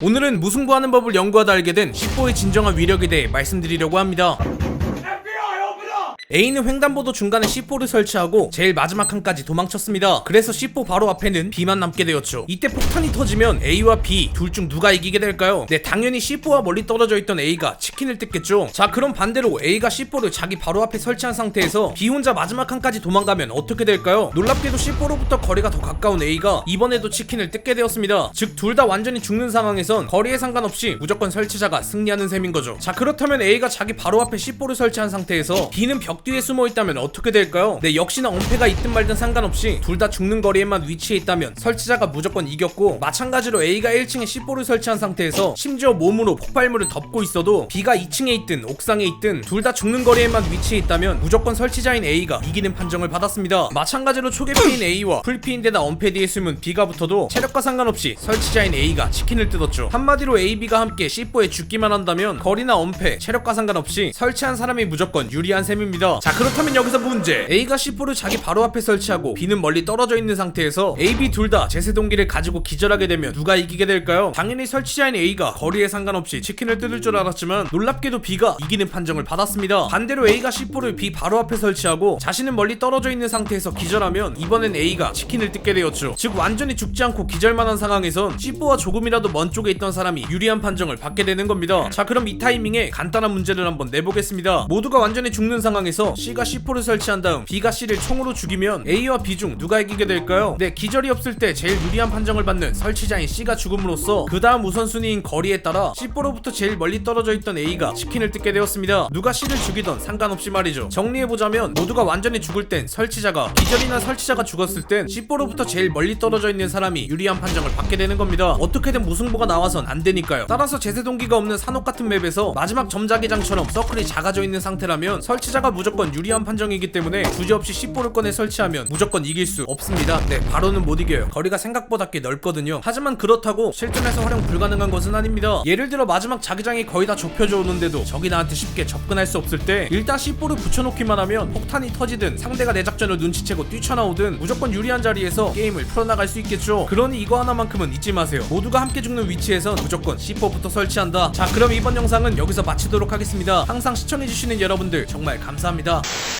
오늘은 무승부하는 법을 연구하다 알게 된 10보의 진정한 위력에 대해 말씀드리려고 합니다. A는 횡단보도 중간에 C4를 설치하고 제일 마지막 칸까지 도망쳤습니다. 그래서 C4 바로 앞에는 B만 남게 되었죠. 이때 폭탄이 터지면 A와 B 둘 중 누가 이기게 될까요? 네, 당연히 C4와 멀리 떨어져 있던 A가 치킨을 뜯겠죠. 자, 그럼 반대로 A가 C4를 자기 바로 앞에 설치한 상태에서 B 혼자 마지막 칸까지 도망가면 어떻게 될까요? 놀랍게도 C4로부터 거리가 더 가까운 A가 이번에도 치킨을 뜯게 되었습니다. 즉, 둘 다 완전히 죽는 상황에선 거리에 상관없이 무조건 설치자가 승리하는 셈인 거죠. 자, 그렇다면 A가 자기 바로 앞에 C4를 설치한 상태에서 B는 벽 뒤에 숨어 있다면 어떻게 될까요? 네, 역시나 엄폐가 있든 말든 상관없이 둘 다 죽는 거리에만 위치해 있다면 설치자가 무조건 이겼고 마찬가지로 A가 1층에 C4를 설치한 상태에서 심지어 몸으로 폭발물을 덮고 있어도 B가 2층에 있든 옥상에 있든 둘 다 죽는 거리에만 위치해 있다면 무조건 설치자인 A가 이기는 판정을 받았습니다. 마찬가지로 초계피인 A와 풀피인데다 엄폐 뒤에 숨은 B가 붙어도 체력과 상관없이 설치자인 A가 치킨을 뜯었죠. 한마디로 A, B가 함께 C4에 죽기만 한다면 거리나 엄폐, 체력과 상관없이 설치한 사람이 무조건 유리한 셈입니다. 자 그렇다면 여기서 문제 A가 C4를 자기 바로 앞에 설치하고 B는 멀리 떨어져 있는 상태에서 A, B 둘 다 제세 동기를 가지고 기절하게 되면 누가 이기게 될까요? 당연히 설치자인 A가 거리에 상관없이 치킨을 뜯을 줄 알았지만 놀랍게도 B가 이기는 판정을 받았습니다. 반대로 A가 C4를 B 바로 앞에 설치하고 자신은 멀리 떨어져 있는 상태에서 기절하면 이번엔 A가 치킨을 뜯게 되었죠. 즉 완전히 죽지 않고 기절만한 상황에선 C4와 조금이라도 먼 쪽에 있던 사람이 유리한 판정을 받게 되는 겁니다. 자 그럼 이 타이밍에 간단한 문제를 한번 내보겠습니다. 모두가 완전히 죽는 상황에서 C가 C4를 설치한 다음 B가 C를 총으로 죽이면 A와 B 중 누가 이기게 될까요? 네 기절이 없을 때 제일 유리한 판정을 받는 설치자인 C가 죽음으로써 그 다음 우선순위인 거리에 따라 C4로부터 제일 멀리 떨어져 있던 A가 치킨을 뜯게 되었습니다. 누가 C를 죽이던 상관없이 말이죠. 정리해보자면 모두가 완전히 죽을 땐 설치자가 기절이나 설치자가 죽었을 땐 C4로부터 제일 멀리 떨어져 있는 사람이 유리한 판정을 받게 되는 겁니다. 어떻게든 무승부가 나와선 안 되니까요. 따라서 제세 동기가 없는 산옥 같은 맵에서 마지막 점자기장처럼 서클이 작아져 있는 상태라면 설치자가 무조건 유리한 판정이기 때문에 주저없이 C4를 꺼내 설치하면 무조건 이길 수 없습니다. 네, 바로는 못 이겨요. 거리가 생각보다 꽤 넓거든요. 하지만 그렇다고 실전에서 활용 불가능한 것은 아닙니다. 예를 들어 마지막 자기장이 거의 다 좁혀져 오는데도 적이 나한테 쉽게 접근할 수 없을 때 일단 C4를 붙여놓기만 하면 폭탄이 터지든 상대가 내 작전을 눈치채고 뛰쳐나오든 무조건 유리한 자리에서 게임을 풀어나갈 수 있겠죠. 그러니 이거 하나만큼은 잊지 마세요. 모두가 함께 죽는 위치에선 무조건 C4부터 설치한다. 자, 그럼 이번 영상은 여기서 마치도록 하겠습니다. 항상 시청해주시는 여러분들 정말 감사합니다.